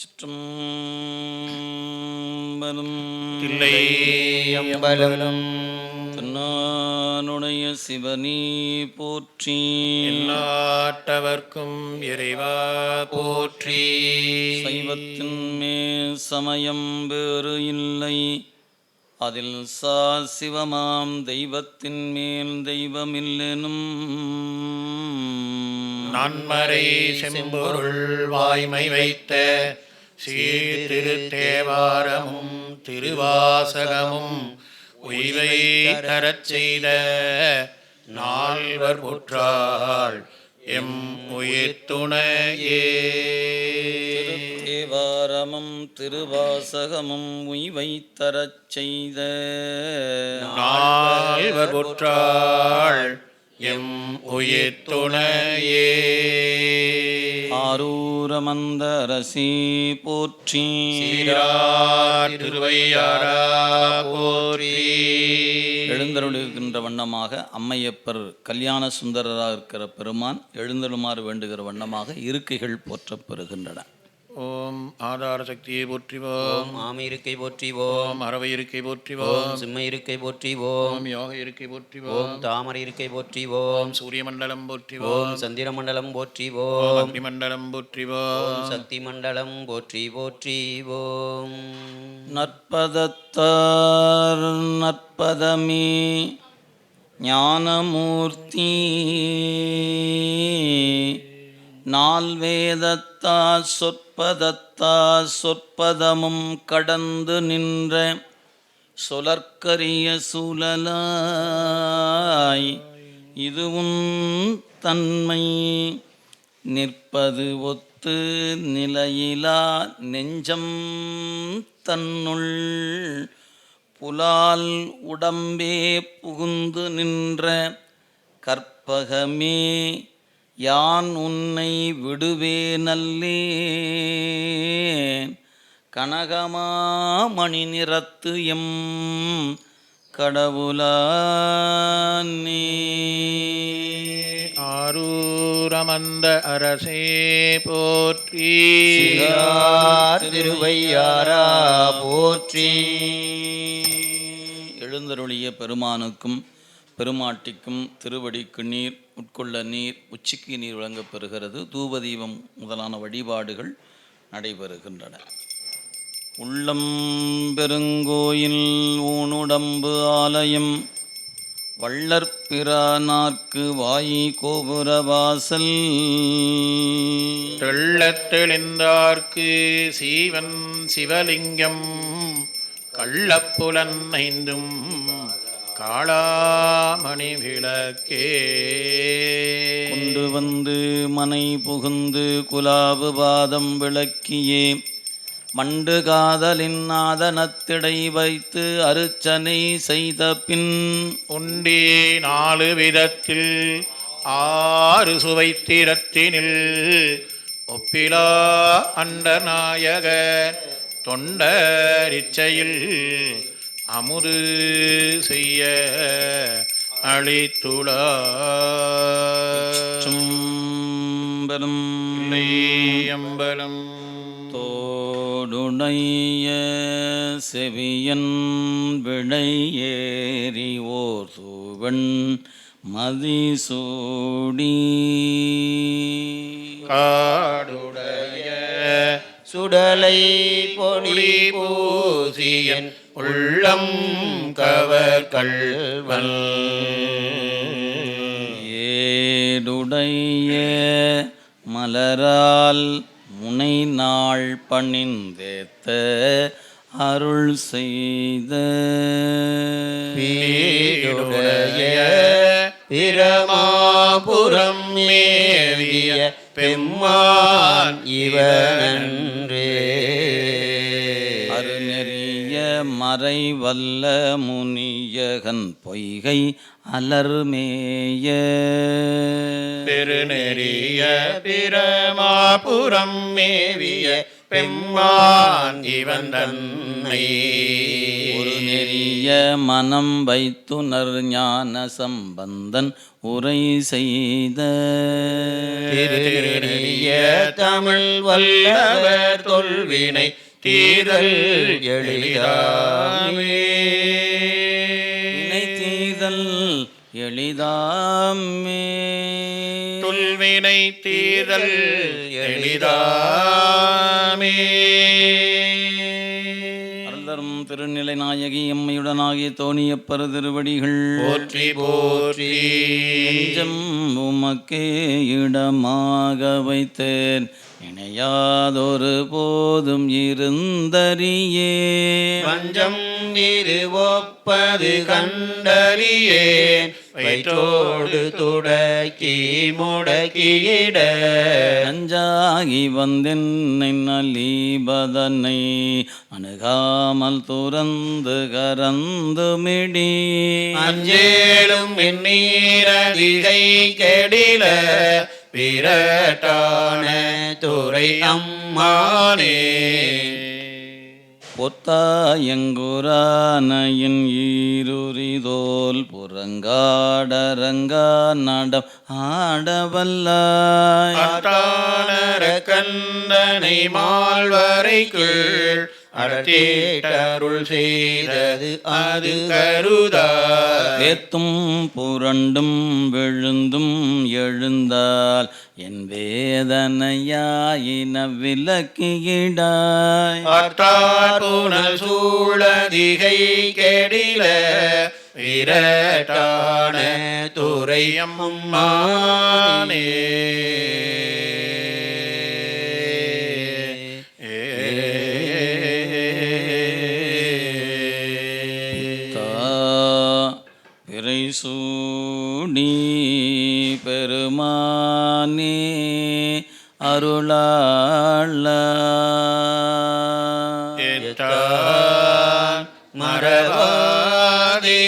சிற்றம்பலம் தில்லையம்பலம் தன்னானுடைய சிவனி போற்றி. நாட்டவர்க்கும் இறைவா போற்றி. சைவத்தின் மேல் சமயம் வேறு இல்லை. அதில் சா சிவமாம் தெய்வத்தின் மேல் தெய்வமில்லெனும் நன்மறை செம்பொருள் வாய்மை வைத்த சீர்திருத்தேவாரமும் திருவாசகமும் உய்வை தரச் செய்த நால்வர் புற்றாள் எம் உயிர் துணையே தேவாரமும் திருவாசகமும் உய்வை தரச் செய்த நால்வர் புற்றாள் எம் உயிர் துணையே ஆரூரமந்த அரசி போற்றி. திருவையாரா போற்றி எழுந்தருளிருக்கின்ற வண்ணமாக அம்மையப்பர் கல்யாண சுந்தரராக இருக்கிற பெருமான் எழுந்தருளுமாறு வேண்டுகிற வண்ணமாக இருக்கைகள் போற்றப் பெறுகின்றன. ஓம் ஆதார சக்தியை போற்றிவோம் ஓம் ஆமை இருக்கை போற்றிவோம் ஓம் அரவை இருக்கை ஓம் போற்றிவோம் சிம்ம இருக்கை போற்றிவோம் ஓம் யோக இருக்கை போற்றிவோம் ஓம் தாமரை இருக்கை போற்றிவோம் ஓம் சூரிய மண்டலம் போற்றிவோம் ஓம் சந்திர மண்டலம் ஓம் போற்றிவோம் அக்னி மண்டலம் போற்றிவோம் ஓம் சக்தி மண்டலம் போற்றி போற்றிவோம் நற்பதத்தார் நற்பதமே ஞானமூர்த்தி. நால்வேதத்தா சொற்பதத்தா சொற்பதமும் கடந்து நின்ற சொலற்கரிய சூழலாய் இதுவும் தன்மை. நிற்பது ஒத்து நிலையிலா நெஞ்சம் தன்னுள் புலால் உடம்பே புகுந்து நின்ற கற்பகமே யான் உன்னை விடுவே நல்லேன் கனகமாமணி நிறத்து எம் கடவுளானே ஆரூரமந்த அரசே போற்றி. திருவையாரா போற்றி. எழுந்தருளிய பெருமானுக்கும் பெருமாட்டிக்கும் திருவடிக்கு நீர் உட்கொள்ள நீர் உச்சிக்கு நீர் வழங்கப்பெறுகிறது. தூபதீபம் முதலான வழிபாடுகள் நடைபெறுகின்றன. உள்ளம் பெருங்கோயில் ஊனுடம்பு ஆலயம் வள்ளற்பிரானார்க்கு வாயி கோபுர வாசல். தெளிந்தார்க்கு சீவன் சிவலிங்கம் கள்ளப்புலன் ஐந்தும் காளாமணி விளக்கே. கொண்டு வந்து மனை புகுந்து குலாவு பாதம் விளக்கியே. மண்டு காதலின் நாதனத்திடை வைத்து அருச்சனை செய்த பின் உண்டி நாலு விதத்தில் ஆறு சுவைத்திரத்தினில் ஒப்பிலா அண்டநாயக தொண்டரிச்சையில் அமுது செய்ய அளித்துளார் சும்பலும் அம்பலம் தோடுணைய செவியன் விடையேறி ஓர் தூவன் மதிசூடி. காடுடைய சுடலை பொடி பூசியன் கவர் கள்வன் ஏடுடைய மலரால் முனை நாள் பணிந்தேத்த அருள் செய்த. வீடுடைய பிரமாபுரம் மேவிய பெம்மான் இவனன்றே. அருநெறிய மறை வல்ல முனியகன் பொய்கை அலர்மேய. பெருநெறிய பிரமாபுரம் மேவிய பெம்மான் இவன் தன்னை. ஒரு நெறிய மனம் வைத்துணர் ஞான சம்பந்தன் உரை செய்த. திருநெறிய தமிழ் வல்லவர் தொல்வினை தீரல் எளிதாமே. தீதல் எளிதாமே. தொல்வினை தீரல் எளிதாமே. அருள்தரும் திருநிலை நாயகி எம்மையுடனாகிய தோணியப்பரு திருவடிகள் போற்றி போற்றி. நெஞ்சம் உமக்கே இடமாக வைத்தேன். இணையாதொரு போதும் இருந்தறியே. பஞ்சம் இரு ஒப்பது கண்டறியேன் வயிற்றோடு துடக்கி முடக்கியிட. நஞ்சாகி வந்தென்னை நலீபதனை அணுகாமல் துறந்து கரந்துமிடி அஞ்சேலும் எண்ணீரதிகை கெடில. விரட்டான துறை அம்மானே. பொத்தாயங்குரானையின் ஈருரிதோல் புறங்காடரங்கா நடம் ஆடவல்லாய். கந்தனை மால்வரைக்குள் அடத்தேட்டருள் செய்தது அது கருதா. வேத்தும் புரண்டும் விழுந்தும் எழுந்தால் என் வேதனையாயின விலக்கியிடாய். புனல் சூழதிகை கெடில விரட்டான துறை பிறைசூடி பெருமானே அருளாள. மறவாதே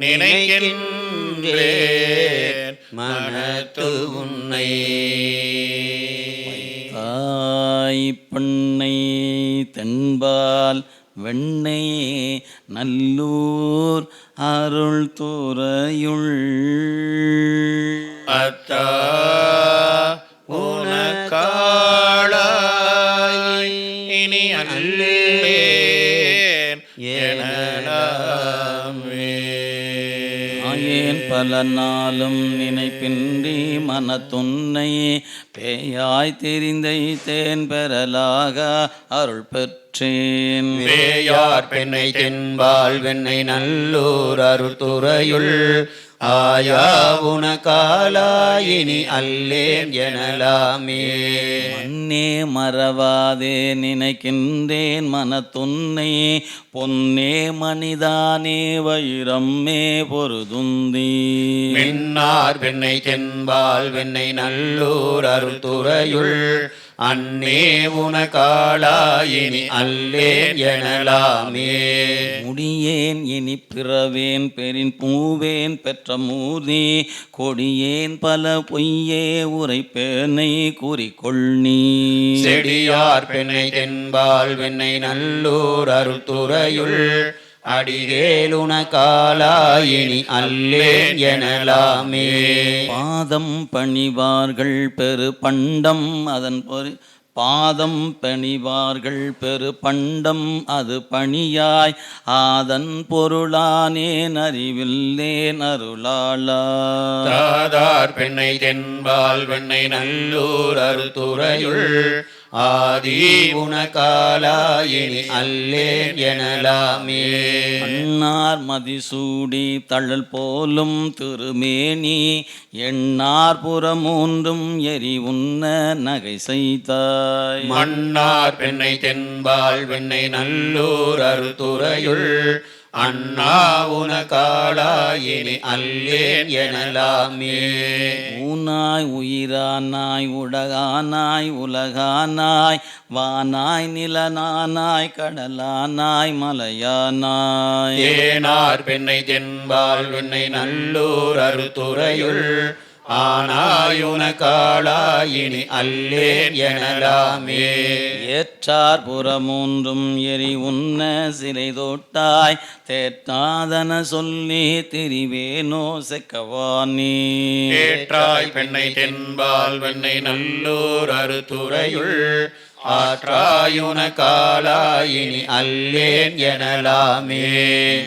நினைக்கின்றேன் மனத்து உன்னை. தாய் பண்ணை தென்பால் வெண்ணை நல்லூர் அருள் துறையுள் அத்தா உனக்காளாய் இனி அல்லேன் ஆயேன் பல நாளும் நினைப்பின்றி மனத்துன்னை பேயாய் தெரிந்தை தேன் பெறலாக அருள் பெற்றேன். வேயார் பெண்ணை தென்பால் வெண்ணை நல்லூர் அருத்துறையுள். ஆயா உனக்காலாயினி அல்லேன் எனலாமே. மண்ணே மறவாதே நினைக்கின்றேன் மனத்துன்னை. பொன்னே மனிதானே வைரம்மே பொருதுந்தி. மின்னார் வெண்ணை தென்பால் வெண்ணை நல்லூர் அருத்துறையுள். அன்னே உனக்காலாயினி அல்லேன் எனலாமே. முடியேன் இனி பிறவேன் பெரின் பூவேன் பெற்ற மூர்த்தி. கொடியேன் பல பொய்யே உரைப்பேனை கூறிக்கொள் நீ. செடியார் பெண்ணை தென்பால் வெண்ணை நல்லூர் அருத்துறையுள் அடிகேலுன காலாயினி அல்லேன் எனலாமே. பாதம் பணிவார்கள் பெரு பண்டம் அதன் பொறி பாதம் பணிவார்கள் பெரு பண்டம் அது பணியாய். ஆதன் பொருளானேன் அறிவில்லேன் அருளாளா தாதார் பெண்ணை தென்பால் வெண்ணை நல்லூர் அருத்துறையுள். ஆதி உனக்காலாயினி அல்லேன் எனலாமே. அன்னார் மதிசூடி தழல் போலும் திருமேனி எண்ணார் புறமூன்றும் எரி உண்ண நகை செய்தாய். மன்னார் பெண்ணை தென்பால் வெண்ணை நல்லூர் அருத்துறையுள் அண்ணா உனக்காலாயினி அல்லேன் எனலாமே. ஊனாய் உயிரானாய் உடகானாய் உலகானாய் வானாய் நிலனானாய் கடலானாய் மலையானாய். தேனார் பெண்ணை தென்பால் வெண்ணை நல்லூர் அருத்துறையுள் ஆனாயுன காளாயினி அல்லேன் எனலாமே. தேற்றார் புறமூன்றும் எரி உன்ன சிறை தோட்டாய் தேற்றாதன சொல்லி திரிவேனோ செக்கவானி. ஏற்றாய் பெண்ணை தென்பால் வெண்ணை நல்லூர் அறுத்துறையுள் ஆற்றாயுன காளாயினி அல்லேன் எனலாமே.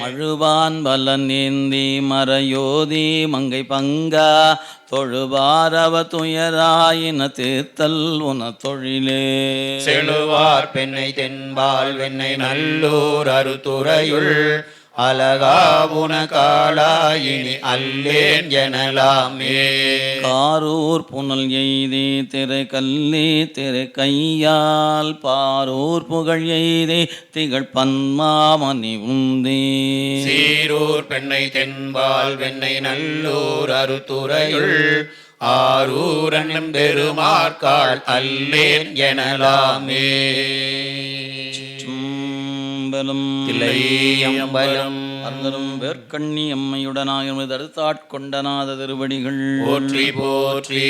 மழுவான் வலன் ஏந்தி மறையோதி மங்கை பங்கா தொழுவாரவ துயராயின தீர்த்தல் உன தொழிலே. செழுவார் பெண்ணை தென்பால் வெண்ணை நல்லூர் அறுத்துறையுள் அலகாவுன காளாயினி அல்லேன் எனலாமே. காரூர் புனல் எய்தி திரை கல்லி திரை கையால் பாரூர் புகழ் எய்தி திகழ் பன்மாமணி உந்தி. சீரூர் பெண்ணை தென்பால் வெண்ணை நல்லூர் அறுத்துறையுள் ஆரூரன் பெருமார்காள் அல்லேன் எனலாமே. சும்பலம் தில்லையம்பலம் அருந்தரும் வேர்க்கண்ணி அம்மையுடனாக தடுத்தாட்கொண்டநாத திருவடிகள். போற்றி போற்றி.